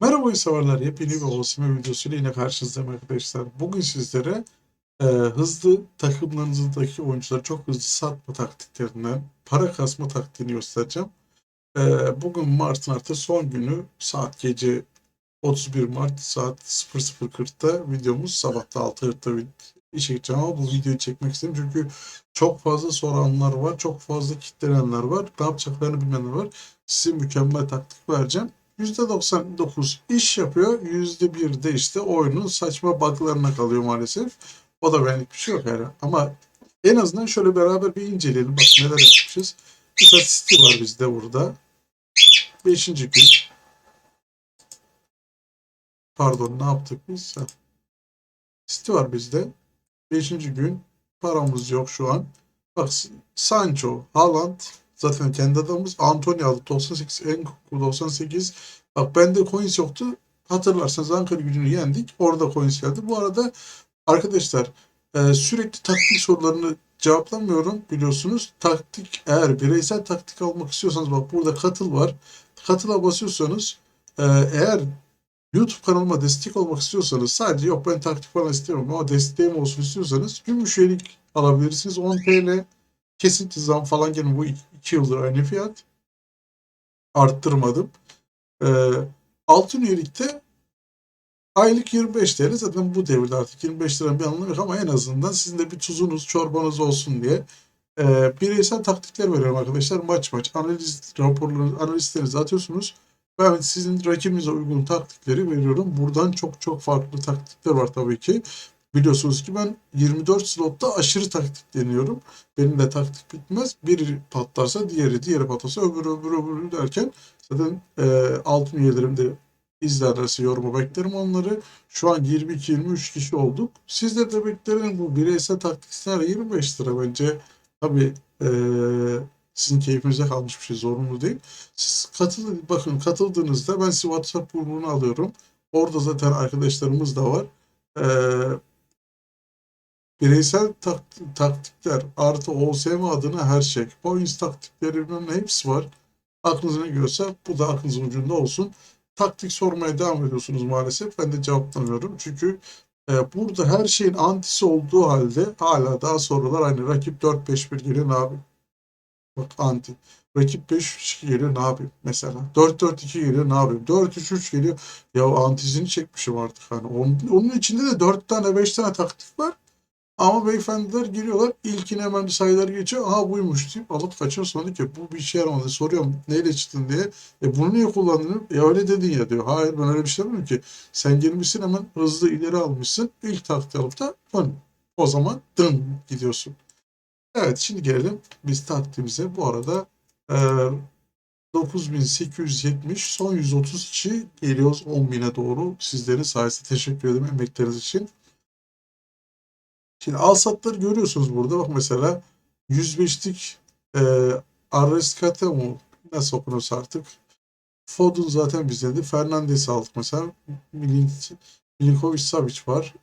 Merhaba oyun severler. Yepyeni bir Osimhen videosuyla yine karşınızdayım arkadaşlar. Bugün sizlere e, hızlı takımlarınızdaki oyuncuları çok hızlı satma taktiklerinden para kasma taktiğini göstereceğim. E, bugün Mart'ın artık son günü saat gece 31 Mart saat 00.40'da videomuz sabahta 6.40'da vid- işe gideceğim ama bu videoyu çekmek istedim çünkü çok fazla soranlar var, çok fazla kitlenenler var, ne yapacaklarını bilmeyenler var. Size mükemmel taktik vereceğim. %99 iş yapıyor. %1 de işte oyunun saçma buglarına kalıyor maalesef. O da benlik bir şey yok yani. Ama en azından şöyle beraber bir inceleyelim. Bak neler yapmışız. City var bizde burada. Beşinci gün. Pardon ne yaptık biz? City var bizde. Beşinci gün. Paramız yok şu an. Bak Sancho, Haaland zaten kendi adamımız. Antonio aldık 98, Enkuku 98. Bak bende coins yoktu. Hatırlarsanız Ankara gücünü yendik. Orada coins geldi. Bu arada arkadaşlar e, sürekli taktik sorularını cevaplamıyorum biliyorsunuz. Taktik eğer bireysel taktik almak istiyorsanız bak burada katıl var. Katıla basıyorsanız e, eğer YouTube kanalıma destek olmak istiyorsanız sadece yok ben taktik falan istemiyorum ama desteğim olsun istiyorsanız gümüş üyelik alabilirsiniz. 10 TL kesinti zam falan gene bu 2 yıldır aynı fiyat. Arttırmadım. Ee, altın üyelikte aylık 25 TL zaten bu devirde artık 25 liranın bir anlamı yok ama en azından sizin de bir tuzunuz çorbanız olsun diye e, bireysel taktikler veriyorum arkadaşlar. Maç maç analiz raporlarınızı analizlerinizi atıyorsunuz. Ben sizin rakibinize uygun taktikleri veriyorum. Buradan çok çok farklı taktikler var tabii ki. Biliyorsunuz ki ben 24 slotta aşırı taktik deniyorum. Benim de taktik bitmez. Biri patlarsa diğeri, diğeri patlarsa öbürü, öbürü, öbürü derken zaten e, altın üyelerim de izlerlerse yoruma beklerim onları. Şu an 22-23 kişi olduk. Sizler de beklerin bu bireysel taktikler 25 lira bence. Tabii e, sizin keyfinize kalmış bir şey zorunlu değil. Siz katıl, bakın katıldığınızda ben size WhatsApp grubunu alıyorum. Orada zaten arkadaşlarımız da var. Ee, bireysel tak- taktikler artı OSM adına her şey. Points taktiklerinin hepsi var. Aklınıza ne geliyorsa bu da aklınızın ucunda olsun. Taktik sormaya devam ediyorsunuz maalesef. Ben de cevaplamıyorum. Çünkü e, burada her şeyin antisi olduğu halde hala daha sorular hani rakip 4-5-1 geliyor ne yapayım? Bak anti. Rakip 5-3-2 geliyor ne yapayım mesela. 4-4-2 geliyor ne yapayım. 4-3-3 geliyor. Ya antisini çekmişim artık. Hani onun, onun içinde de 4 tane 5 tane taktik var. Ama beyefendiler giriyorlar. İlkine hemen sayılar geçiyor. Aha buymuş deyip alıp kaçıyor. Sonra ki bu bir işe yaramadı. Soruyorum neyle çıktın diye. E bunu niye kullandın? E öyle dedin ya diyor. Hayır ben öyle bir şey yapmıyorum ki. Sen girmişsin hemen hızlı ileri almışsın. İlk taktiği alıp da dön. O zaman dın gidiyorsun. Evet şimdi gelelim biz taktiğimize. Bu arada e, 9870 son 130 kişi geliyoruz 10.000'e doğru. Sizlerin sayesinde teşekkür ederim emekleriniz için. Şimdi al satları görüyorsunuz burada. Bak mesela 105'lik e, Arreskate mu? Nasıl okunuyorsa artık. Foden zaten bizdendi. Fernandes'i aldık mesela. Milink, Milinkovic Savic var.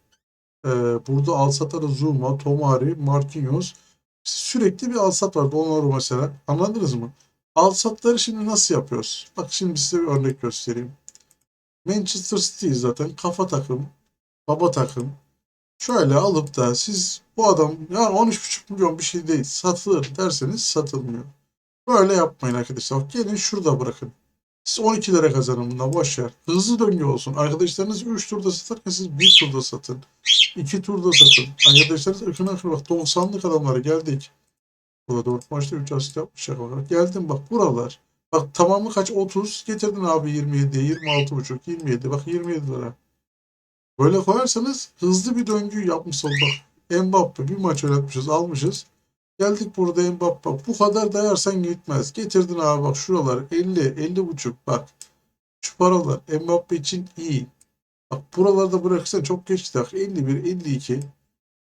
E, burada al satları Zuma, Tomari, Marquinhos. Sürekli bir al sat var. Donnarumma mesela. Anladınız mı? Al satları şimdi nasıl yapıyoruz? Bak şimdi size bir örnek göstereyim. Manchester City zaten kafa takım, baba takım. Şöyle alıp da siz bu adam yani 13,5 milyon bir şey değil satılır derseniz satılmıyor. Böyle yapmayın arkadaşlar. Gelin şurada bırakın. Siz 12 lira kazanın bunda boş ver. Hızlı döngü olsun. Arkadaşlarınız 3 turda satarken siz 1 turda satın. 2 turda satın. Arkadaşlarınız ıkın akın bak 90'lık adamlara geldik. Burada 4 maçta 3 asist yapmışlar. Bak. Geldim bak buralar. Bak tamamı kaç? 30. Getirdin abi 27, 26,5, 27. Bak 27 lira. Böyle koyarsanız hızlı bir döngü yapmış olduk. Mbappe bir maç oynatmışız, almışız. Geldik burada Mbappe. Bu kadar dayarsan gitmez. Getirdin abi bak şuralar 50, 50 buçuk bak. Şu paralar Mbappe için iyi. Bak buralarda bırakırsan çok geç bak 51, 52.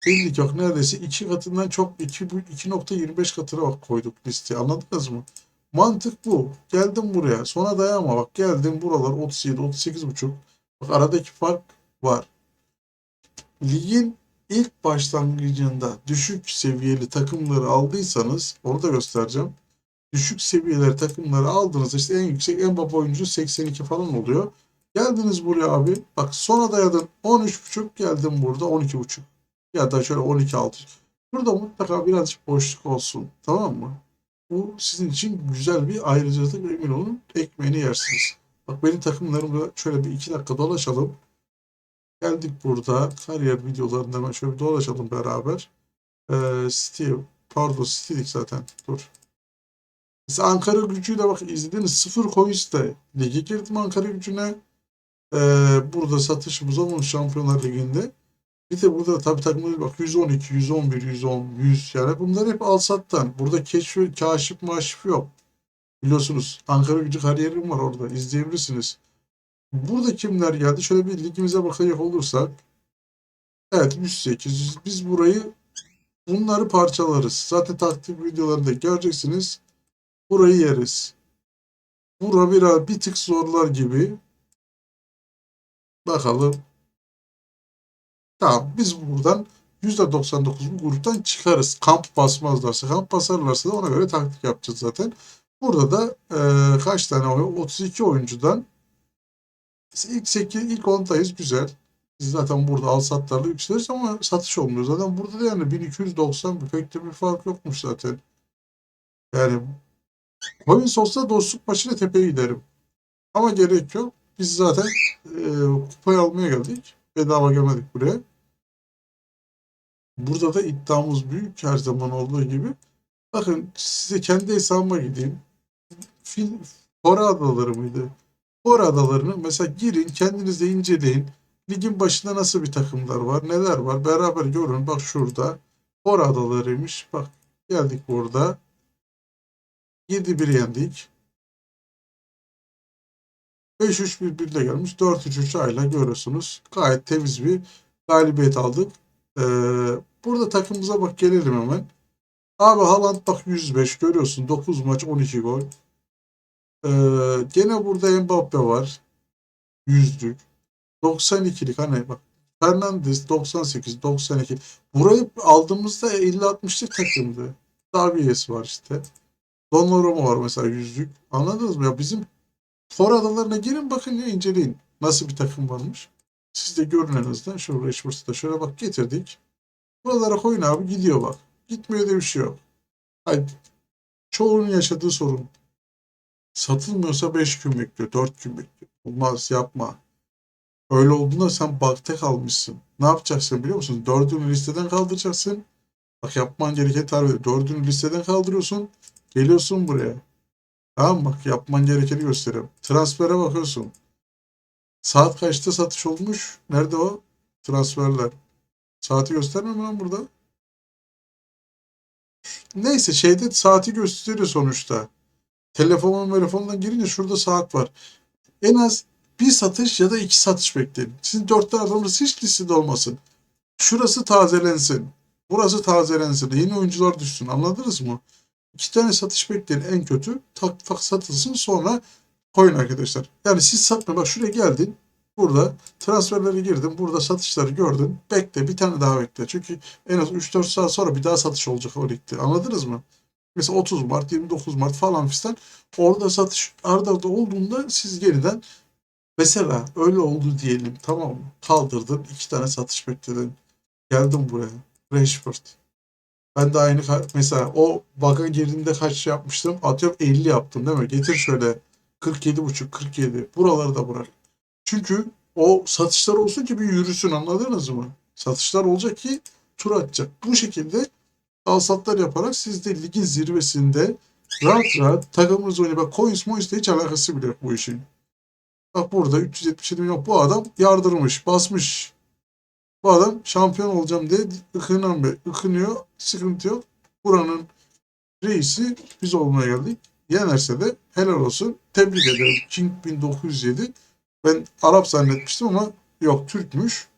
52 bak neredeyse iki katından çok 2, 2.25 katına bak koyduk listeye anladınız mı? Mantık bu. Geldim buraya. Sonra dayanma bak. Geldim buralar 37, 38 buçuk. Bak aradaki fark var. Ligin ilk başlangıcında düşük seviyeli takımları aldıysanız onu da göstereceğim. Düşük seviyeli takımları aldınız işte en yüksek en baba oyuncu 82 falan oluyor. Geldiniz buraya abi. Bak sona dayadın 13.5 geldim burada 12.5. Ya da şöyle 12.6. Burada mutlaka birazcık boşluk olsun. Tamam mı? Bu sizin için güzel bir ayrıcalık emin olun. Ekmeğini yersiniz. Bak benim takımlarımda şöyle bir iki dakika dolaşalım. Geldik burada. Kariyer videolarında hemen şöyle bir dolaşalım beraber. Ee, Steve. Pardon Steve'dik zaten. Dur. Mesela Ankara gücüyle bak izlediniz. Sıfır coins'te lige girdim Ankara gücüne. Ee, burada satışımız olmuş Şampiyonlar Ligi'nde. Bir de burada tabii takımları bak 112, 111, 110, 100 yani bunlar hep al sattan. Burada keşfi, kaşif maşif yok. Biliyorsunuz Ankara gücü kariyerim var orada izleyebilirsiniz. Burada kimler geldi? Şöyle bir ligimize bakacak olursak. Evet 108. Biz burayı bunları parçalarız. Zaten taktik videolarında göreceksiniz. Burayı yeriz. Bura biraz bir tık zorlar gibi. Bakalım. Tamam biz buradan %99 bu gruptan çıkarız. Kamp basmazlarsa, kamp basarlarsa da ona göre taktik yapacağız zaten. Burada da e, kaç tane oyun? 32 oyuncudan ilk 8, ilk 10'dayız güzel. Biz zaten burada al satlarla yükseliriz ama satış olmuyor. Zaten burada da yani 1290 bir pek de bir fark yokmuş zaten. Yani Coins olsa dostluk maçıyla tepeye giderim. Ama gerek yok. Biz zaten e, kupayı almaya geldik. Bedava gelmedik buraya. Burada da iddiamız büyük her zaman olduğu gibi. Bakın size kendi hesabıma gideyim. Fil, Fora Adaları mıydı? Fora Adalarını mesela girin kendiniz de inceleyin. Ligin başında nasıl bir takımlar var, neler var beraber görün. Bak şurada Fora Adalarıymış. Bak geldik burada. 7-1 yendik. 5-3 birbirine gelmiş. 4-3-3 ayla görüyorsunuz. Gayet temiz bir galibiyet aldık. Ee, burada takımımıza bak gelelim hemen. Abi Haaland bak 105 görüyorsun. 9 maç 12 gol. Ee, gene burada Mbappe var. Yüzlük. 92'lik hani bak. Fernandes 98, 92. Burayı aldığımızda 50-60'lık takımdı. Davies var işte. Donnarumma var mesela yüzlük. Anladınız mı? Ya bizim for adalarına girin bakın ya inceleyin. Nasıl bir takım varmış. Siz de görün en azından. Şu şöyle bak getirdik. Buralara koyun abi gidiyor bak. Gitmiyor diye bir şey yok. Hayır. Çoğunun yaşadığı sorun. Satılmıyorsa 5 gün bekliyor, 4 gün. Olmaz yapma. Öyle olduğunda sen bakta kalmışsın. Ne yapacaksın biliyor musun? Dördünü listeden kaldıracaksın. Bak yapman gereken tarif. Dördünü listeden kaldırıyorsun. Geliyorsun buraya. Tamam? Bak yapman gerekeni gösteriyorum. Transfere bakıyorsun. Saat kaçta satış olmuş? Nerede o? Transferler. Saati göstermiyor mu lan burada? Neyse şeyde saati gösteriyor sonuçta. Telefonun telefondan girince şurada saat var. En az bir satış ya da iki satış bekleyin. Sizin dört tane adamınız hiç listede olmasın. Şurası tazelensin. Burası tazelensin. Yeni oyuncular düşsün. Anladınız mı? İki tane satış bekleyin en kötü. Tak tak satılsın sonra koyun arkadaşlar. Yani siz satma. Bak şuraya geldin. Burada transferleri girdin. Burada satışları gördün. Bekle. Bir tane daha bekle. Çünkü en az 3-4 saat sonra bir daha satış olacak o ligde. Anladınız mı? Mesela 30 Mart, 29 Mart falan fistan orada satış arda arda olduğunda siz yeniden mesela öyle oldu diyelim tamam mı? Kaldırdın iki tane satış bekledin. Geldim buraya. Rashford. Ben de aynı mesela o bug'a girdiğimde kaç yapmıştım? Atıyorum 50 yaptım değil mi? Getir şöyle 47,5 47. Buraları da bırak. Çünkü o satışlar olsun ki bir yürüsün anladınız mı? Satışlar olacak ki tur atacak. Bu şekilde alsatlar yaparak siz de ligin zirvesinde rahat rahat takımınızı oynayın. Bak coins moins hiç alakası bile yok bu işin. Bak burada 377 milyon bu adam yardırmış, basmış. Bu adam şampiyon olacağım diye ıkınan be, ıkınıyor. Sıkıntı yok. Buranın reisi biz olmaya geldik. Yenerse de helal olsun. Tebrik ederim. King 1907. Ben Arap zannetmiştim ama yok Türkmüş.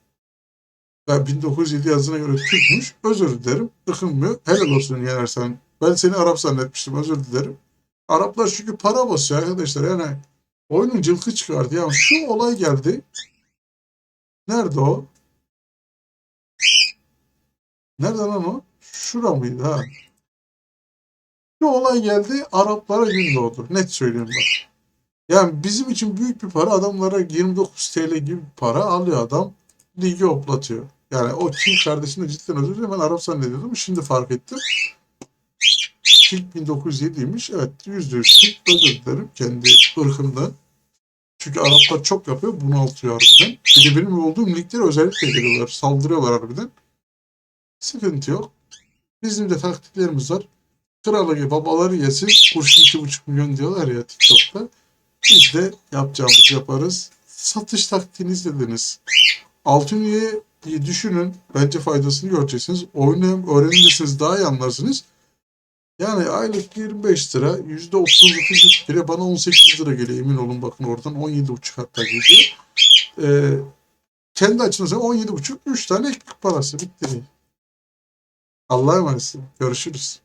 Ben 1907 yazına göre Türkmüş. Özür dilerim. Ikınmıyor. Helal olsun yenersen. Ben seni Arap zannetmiştim. Özür dilerim. Araplar çünkü para basıyor arkadaşlar. Yani oyunun cılkı çıkardı. Yani şu olay geldi. Nerede o? Nerede lan o? Şura mıydı ha? Şu olay geldi. Araplara gün doğdu. Net söylüyorum bak. Yani bizim için büyük bir para adamlara 29 TL gibi para alıyor adam. Ligi hoplatıyor. Yani o King kardeşimle cidden özür dilerim. Ben Arap zannediyordum. Şimdi fark ettim. King 1907'ymiş. Evet %100 King özür dilerim kendi ırkımdan. Çünkü Araplar çok yapıyor. Bunaltıyor harbiden. Bir de benim olduğum liglere özellikle geliyorlar. Saldırıyorlar harbiden. Sıkıntı yok. Bizim de taktiklerimiz var. Kralı babaları yesin. Kurşun 2,5 milyon diyorlar ya TikTok'ta. Biz de yapacağımızı yaparız. Satış taktiğini izlediniz. Altın üye düşünün. Bence faydasını göreceksiniz. Oyunu hem öğrenirsiniz daha iyi anlarsınız. Yani aylık 25 lira, %30 bile bana 18 lira geliyor emin olun bakın oradan 17,5 hatta geliyor. Ee, kendi açınızdan 17,5 3 tane ekmek parası bitti. Allah'a emanet. Görüşürüz.